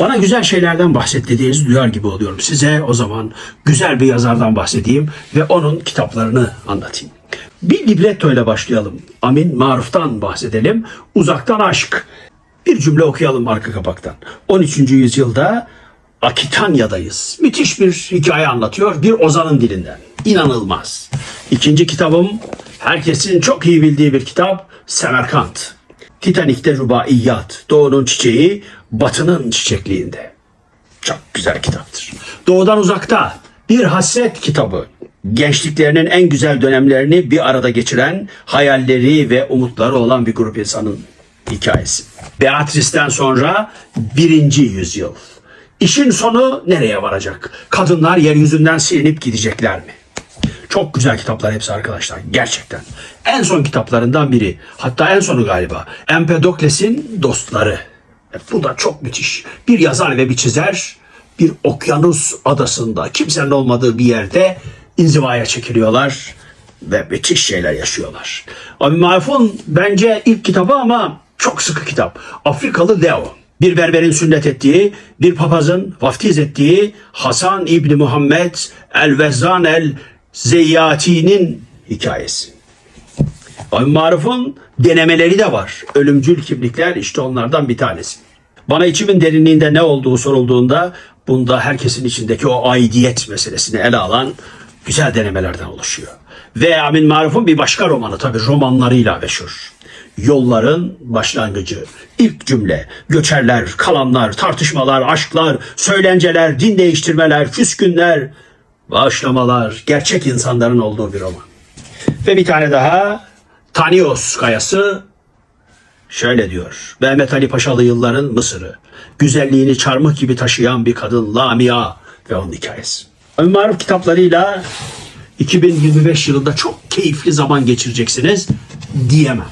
Bana güzel şeylerden bahset dediğinizi duyar gibi oluyorum. Size o zaman güzel bir yazardan bahsedeyim ve onun kitaplarını anlatayım. Bir libretto ile başlayalım. Amin Maruf'tan bahsedelim. Uzaktan aşk. Bir cümle okuyalım arka kapaktan. 13. yüzyılda Akitanya'dayız. Müthiş bir hikaye anlatıyor. Bir ozanın dilinden. İnanılmaz. İkinci kitabım herkesin çok iyi bildiği bir kitap Semerkant. Titanik'te rubaiyat. Doğunun çiçeği batının çiçekliğinde. Çok güzel kitaptır. Doğudan uzakta bir hasret kitabı. Gençliklerinin en güzel dönemlerini bir arada geçiren hayalleri ve umutları olan bir grup insanın hikayesi. Beatrice'den sonra birinci yüzyıl. İşin sonu nereye varacak? Kadınlar yeryüzünden silinip gidecekler mi? Çok güzel kitaplar hepsi arkadaşlar. Gerçekten. En son kitaplarından biri. Hatta en sonu galiba. Empedokles'in Dostları. E, Bu da çok müthiş. Bir yazar ve bir çizer bir okyanus adasında kimsenin olmadığı bir yerde inzivaya çekiliyorlar ve müthiş şeyler yaşıyorlar. Abi Maruf'un bence ilk kitabı ama çok sıkı kitap. Afrikalı Leo. Bir berberin sünnet ettiği, bir papazın vaftiz ettiği Hasan İbni Muhammed El-Vezzan El-Zeyyati'nin hikayesi. Abi Maruf'un denemeleri de var. Ölümcül kimlikler işte onlardan bir tanesi. Bana içimin derinliğinde ne olduğu sorulduğunda bunda herkesin içindeki o aidiyet meselesini ele alan güzel denemelerden oluşuyor. Ve Amin Maruf'un bir başka romanı tabii romanlarıyla meşhur. Yolların başlangıcı, ilk cümle, göçerler, kalanlar, tartışmalar, aşklar, söylenceler, din değiştirmeler, küskünler, bağışlamalar, gerçek insanların olduğu bir roman. Ve bir tane daha Tanios Kayası şöyle diyor. Mehmet Ali Paşalı yılların Mısır'ı. Güzelliğini çarmıh gibi taşıyan bir kadın Lamia ve onun hikayesi. Ömer Maruf kitaplarıyla 2025 yılında çok keyifli zaman geçireceksiniz diyemem.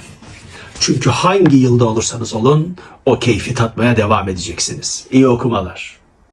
Çünkü hangi yılda olursanız olun o keyfi tatmaya devam edeceksiniz. İyi okumalar.